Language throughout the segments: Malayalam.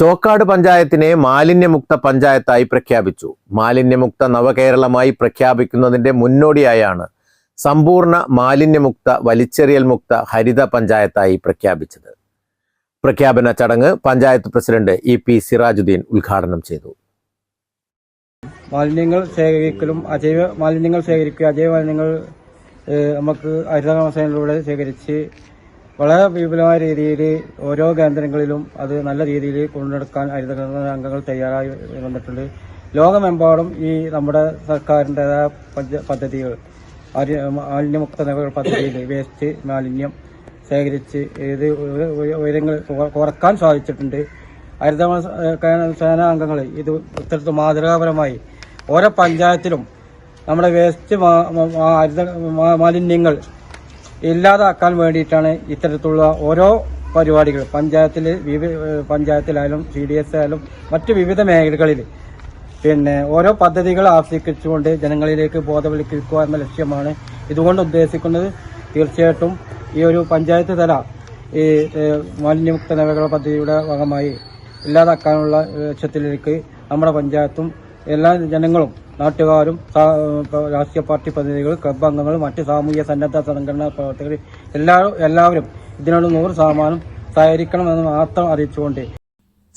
Chokkad പഞ്ചായത്തിനെ മാലിന്യമുക്ത പഞ്ചായത്തായി പ്രഖ്യാപിച്ചു. മാലിന്യമുക്ത നവകേരളമായി പ്രഖ്യാപിക്കുന്നതിന്റെ മുന്നോടിയായാണ് സമ്പൂർണ മാലിന്യമുക്ത വലിച്ചെറിയൽ മുക്ത ഹരിത പഞ്ചായത്തായി പ്രഖ്യാപിച്ചത്. പ്രഖ്യാപന ചടങ്ങ് panchayat president E P Sirajuddeen ഉദ്ഘാടനം ചെയ്തു. മാലിന്യങ്ങൾ ശേഖരിക്കലും അജൈവ മാലിന്യങ്ങൾ ശേഖരിക്കുക അജൈവ മാലിന്യങ്ങൾ നമുക്ക് ഹരിതകർമ്മസേനയിലൂടെ ശേഖരിച്ച് വളരെ വിപുലമായ രീതിയിൽ ഓരോ കേന്ദ്രങ്ങളിലും അത് നല്ല രീതിയിൽ കൊണ്ടുനടക്കാൻ ഹരിതകർമ്മ അംഗങ്ങൾ തയ്യാറായി വന്നിട്ടുണ്ട്. ലോകമെമ്പാടും ഈ നമ്മുടെ സർക്കാരിന്റെതായ പദ്ധ- പദ്ധതികൾ മാലിന്യമുക്ത നഗര പദ്ധതിയിൽ വേസ്റ്റ് മാലിന്യം ശേഖരിച്ച് ഉയ- ഉയരങ്ങൾ കുറയ്ക്കാൻ സാധിച്ചിട്ടുണ്ട്. ഹരിത സേന അംഗങ്ങൾ ഇത് ഇത്തരത്തിൽ മാതൃകാപരമായി ഓരോ പഞ്ചായത്തിലും നമ്മുടെ വേസ്റ്റ് ഹരിത മാലിന്യങ്ങൾ ഇല്ലാതാക്കാൻ വേണ്ടിയിട്ടാണ് ഇത്തരത്തിലുള്ള ഓരോ പരിപാടികൾ. പഞ്ചായത്തിൽ പഞ്ചായത്തിലായാലും സി ഡി എസ് ആയാലും മറ്റു വിവിധ മേഖലകളിൽ പിന്നെ ഓരോ പദ്ധതികൾ ആസ്വദിച്ചുകൊണ്ട് ജനങ്ങളിലേക്ക് ബോധവൽക്കരിക്കുക എന്ന ലക്ഷ്യമാണ് ഇതുകൊണ്ട് ഉദ്ദേശിക്കുന്നത്. തീർച്ചയായിട്ടും ഈ ഒരു പഞ്ചായത്ത് തല ഈ മാലിന്യമുക്ത നഗര പദ്ധതിയുടെ ഭാഗമായി ഇല്ലാതാക്കാനുള്ള ലക്ഷ്യത്തിലേക്ക് നമ്മുടെ പഞ്ചായത്തും എല്ലാ ജനങ്ങളും നാട്ടുകാരും രാഷ്ട്രീയ പാർട്ടി പ്രതിനിധികളും ക്ലബ് അംഗങ്ങളും മറ്റ് സാമൂഹ്യ സന്നദ്ധ സംഘടനാ പ്രവർത്തകർ എല്ലാവരും എല്ലാവരും ഇതിനോട് നൂറ് ശതമാനം സഹകരിക്കണമെന്ന് മാത്രം അറിയിച്ചുകൊണ്ട്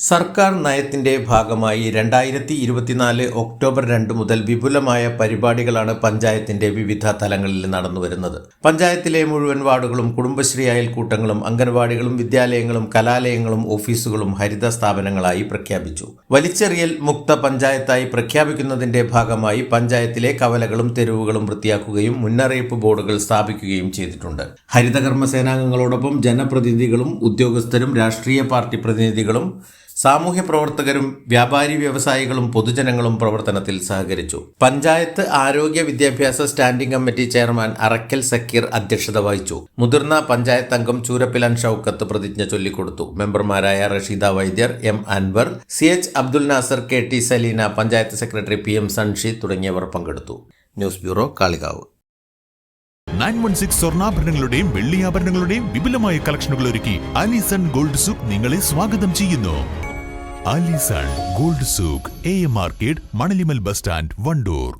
സർക്കാർ നയത്തിന്റെ ഭാഗമായി രണ്ടായിരത്തി ഇരുപത്തിനാല് ഒക്ടോബർ രണ്ട് മുതൽ വിപുലമായ പരിപാടികളാണ് പഞ്ചായത്തിന്റെ വിവിധ തലങ്ങളിൽ നടന്നുവരുന്നത്. പഞ്ചായത്തിലെ മുഴുവൻ വാർഡുകളും കുടുംബശ്രീ അയൽക്കൂട്ടങ്ങളും അംഗൻവാടികളും വിദ്യാലയങ്ങളും കലാലയങ്ങളും ഓഫീസുകളും ഹരിത സ്ഥാപനങ്ങളായി പ്രഖ്യാപിച്ചു. വലിച്ചെറിയൽ മുക്ത പഞ്ചായത്തായി പ്രഖ്യാപിക്കുന്നതിന്റെ ഭാഗമായി പഞ്ചായത്തിലെ കവലകളും തെരുവുകളും വൃത്തിയാക്കുകയും മുന്നറിയിപ്പ് ബോർഡുകൾ സ്ഥാപിക്കുകയും ചെയ്തിട്ടുണ്ട്. ഹരിതകർമ്മ സേനാംഗങ്ങളോടൊപ്പം ജനപ്രതിനിധികളും ഉദ്യോഗസ്ഥരും രാഷ്ട്രീയ പാർട്ടി പ്രതിനിധികളും സാമൂഹ്യ പ്രവർത്തകരും വ്യാപാരി വ്യവസായികളും പൊതുജനങ്ങളും പ്രവർത്തനത്തിൽ സഹകരിച്ചു. പഞ്ചായത്ത് ആരോഗ്യ വിദ്യാഭ്യാസ standing committee chairman Arakkal Sakkeer അധ്യക്ഷത വഹിച്ചു. മുതിർന്ന പഞ്ചായത്ത് അംഗം ചൂരപ്പിലാൻ ഷൌക്കത്ത് പ്രതിജ്ഞ ചൊല്ലിക്കൊടുത്തു. മെമ്പർമാരായ Rasheeda Vaidyar M Anvar C H Abdul Nasar K T Saleena panchayat secretary P M Sunshi തുടങ്ങിയവർ പങ്കെടുത്തു. News bureau Kalikavu. Nine one six സ്വർണാഭരണങ്ങളുടെയും വെള്ളിയാഭരണങ്ങളുടെയും വിപുലമായ കളക്ഷനുകൾ ഒരുക്കി അലിസൺ ഗോൾഡ് സൂക്ക് നിങ്ങളെ സ്വാഗതം ചെയ്യുന്നു. Alison gold souk A M market Manalimal bus stand Wandoor.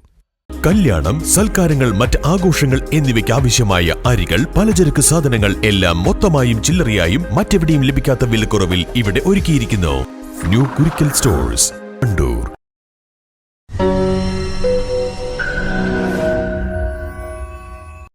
കല്യാണം സൽക്കാരങ്ങൾ മറ്റ് ആഘോഷങ്ങൾ എന്നിവയ്ക്ക് ആവശ്യമായ അരികൾ പലചരക്ക് സാധനങ്ങൾ എല്ലാം മൊത്തമായും ചില്ലറയായും മറ്റെവിടെയും ലഭിക്കാത്ത വിലക്കുറവിൽ ഇവിടെ ഒരുക്കിയിരിക്കുന്നു. New Kurikkal stores Wandoor.